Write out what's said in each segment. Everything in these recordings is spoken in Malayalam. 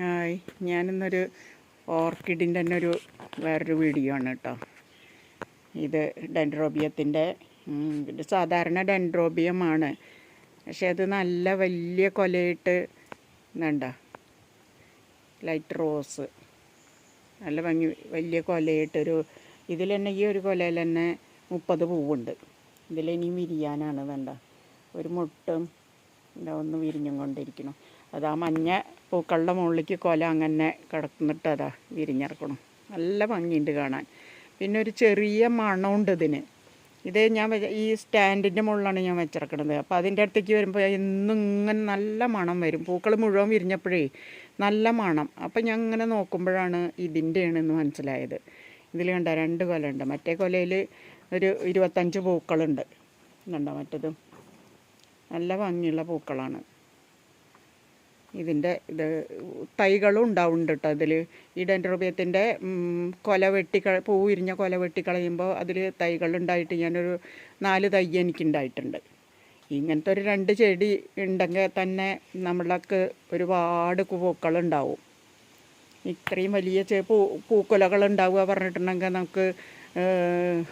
ഹായ് ഞാനിന്നൊരു ഓർക്കിഡിന്റെ തന്നെ ഒരു വേറൊരു വീഡിയോ ആണ് കേട്ടോ. ഇത് ഡെൻഡ്രോബിയത്തിന്റെ സാധാരണ ഡെൻഡ്രോബിയമാണ്. പക്ഷേ അത് നല്ല വലിയ കൊലയിട്ട് വേണ്ട ലൈറ്റ് റോസ്. നല്ല ഭംഗി വലിയ കൊലയിട്ടൊരു ഇതിൽ തന്നെ ഈ ഒരു കൊലയിൽ തന്നെ മുപ്പത് പൂവുണ്ട്. ഇതിലിനിയും വിരിയാനാണ് വേണ്ട ഒരു മുട്ടും ഇതാ ഒന്ന് വിരിഞ്ഞും കൊണ്ടിരിക്കണം അത് മഞ്ഞ പൂക്കളുടെ മുകളിലേക്ക് കൊല അങ്ങനെ കിടന്നിട്ട് അതാ വിരിഞ്ഞിറക്കണം. നല്ല ഭംഗിയുണ്ട് കാണാൻ. പിന്നെ ഒരു ചെറിയ മണമുണ്ട് ഇതിന്. ഇത് ഞാൻ ഈ സ്റ്റാൻഡിന്റെ മുകളിലാണ് ഞാൻ വെച്ചിറക്കണത്. അപ്പോൾ അതിന്റെ അടുത്തേക്ക് വരുമ്പോൾ എന്നും ഇങ്ങനെ നല്ല മണം വരും. പൂക്കൾ മുഴുവൻ വിരിഞ്ഞപ്പോഴേ നല്ല മണം. അപ്പോൾ ഞാൻ ഇങ്ങനെ നോക്കുമ്പോഴാണ് ഇതിന്റെയാണെന്ന് മനസ്സിലായത്. ഇതിൽ കണ്ട രണ്ട് കൊലയുണ്ട്. മറ്റേ കൊലയിൽ ഒരു ഇരുപത്തഞ്ച് പൂക്കളുണ്ട്. കണ്ടോ മറ്റതും? നല്ല ഭംഗിയുള്ള പൂക്കളാണ്. ഇതിന്റെ ഇത് തൈകളും ഉണ്ടാവുന്നുണ്ട് കേട്ടോ ഇതിൽ ഈ ഡെൻഡ്രോബിയത്തിന്റെ കൊല വെട്ടി പൂ വിരിഞ്ഞ കൊല വെട്ടിക്കളയുമ്പോൾ അതിൽ തൈകളുണ്ടായിട്ട് ഞാനൊരു നാല് തൈ എനിക്കുണ്ടായിട്ടുണ്ട്. ഇങ്ങനത്തെ ഒരു രണ്ട് ചെടി ഉണ്ടെങ്കിൽ തന്നെ നമ്മൾക്ക് ഒരുപാട് പൂക്കളുണ്ടാവും. ഇത്രയും വലിയ ചെ പൂ പൂക്കുലകൾ ഉണ്ടാവുക പറഞ്ഞിട്ടുണ്ടെങ്കിൽ നമുക്ക്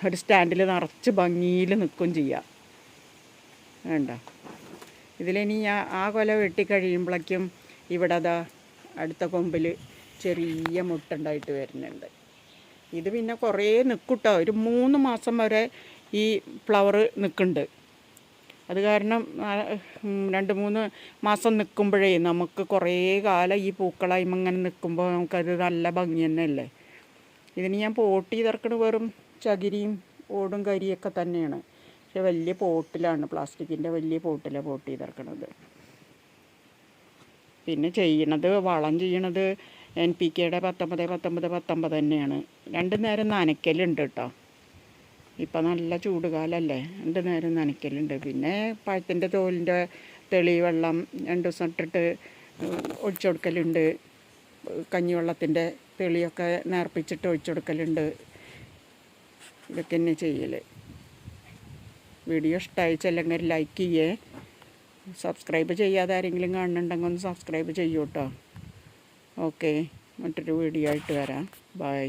ഒരു സ്റ്റാൻഡിൽ നിറച്ച് ഭംഗിയിൽ നിൽക്കും ചെയ്യാം. വേണ്ട ഇതിലിനി ആ കൊല വെട്ടിക്കഴിയുമ്പോഴേക്കും ഇവിടെ അതാ അടുത്ത കൊമ്പിൽ ചെറിയ മുട്ടുണ്ടായിട്ട് വരുന്നുണ്ട്. ഇത് പിന്നെ കുറേ നിൽക്കൂട്ടോ ഒരു മൂന്ന് മാസം വരെ ഈ ഫ്ലവർ നിൽക്കുന്നുണ്ട് അത് കാരണം രണ്ട് മൂന്ന് മാസം നിൽക്കുമ്പോഴേ നമുക്ക് കുറേ കാലം ഈ പൂക്കളായ്മ ഇങ്ങനെ നിൽക്കുമ്പോൾ നമുക്കത് നല്ല ഭംഗി തന്നെയല്ലേ? ഇതിന് ഞാൻ പോട്ടി ചെയ്തിറക്കണ വെറും ചകിരിയും ഓടും കരിയൊക്കെ തന്നെയാണ്. പക്ഷെ വലിയ പോട്ടിലാണ്. പ്ലാസ്റ്റിക്കിന്റെ വലിയ പോട്ടിലാണ് പോട്ട് ചെയ്തിറക്കണത് പിന്നെ ചെയ്യണത് വളം ചെയ്യണത് എൻ പി കെയുടെ പത്തൊമ്പത് പത്തൊമ്പത് പത്തൊമ്പത് തന്നെയാണ്. രണ്ട് നേരം നനയ്ക്കലുണ്ട് കേട്ടോ. ഇപ്പം നല്ല ചൂട് കാലമല്ലേ രണ്ട് നേരം നനയ്ക്കലുണ്ട്. പിന്നെ പഴത്തിന്റെ തോലിന്റെ തെളി വെള്ളം രണ്ട് ദിവസം ഇട്ടിട്ട് ഒഴിച്ചു കൊടുക്കലുണ്ട്. കഞ്ഞിവെള്ളത്തിന്റെ തെളിയൊക്കെ നേർപ്പിച്ചിട്ട് ഒഴിച്ചു കൊടുക്കലുണ്ട്. ഇതൊക്കെ തന്നെ ചെയ്യൽ വീഡിയോ ഇഷ്ടമായി ചെല്ലെങ്കിൽ ലൈക്ക് ചെയ്യേ. സബ്സ്ക്രൈബ് ചെയ്യാതെ ആരെങ്കിലും കാണുന്നുണ്ടെങ്കിൽ ഒന്ന് സബ്സ്ക്രൈബ് ചെയ്യൂ കേട്ടോ ഓക്കെ മറ്റൊരു വീഡിയോ ആയിട്ട് വരാം. ബൈ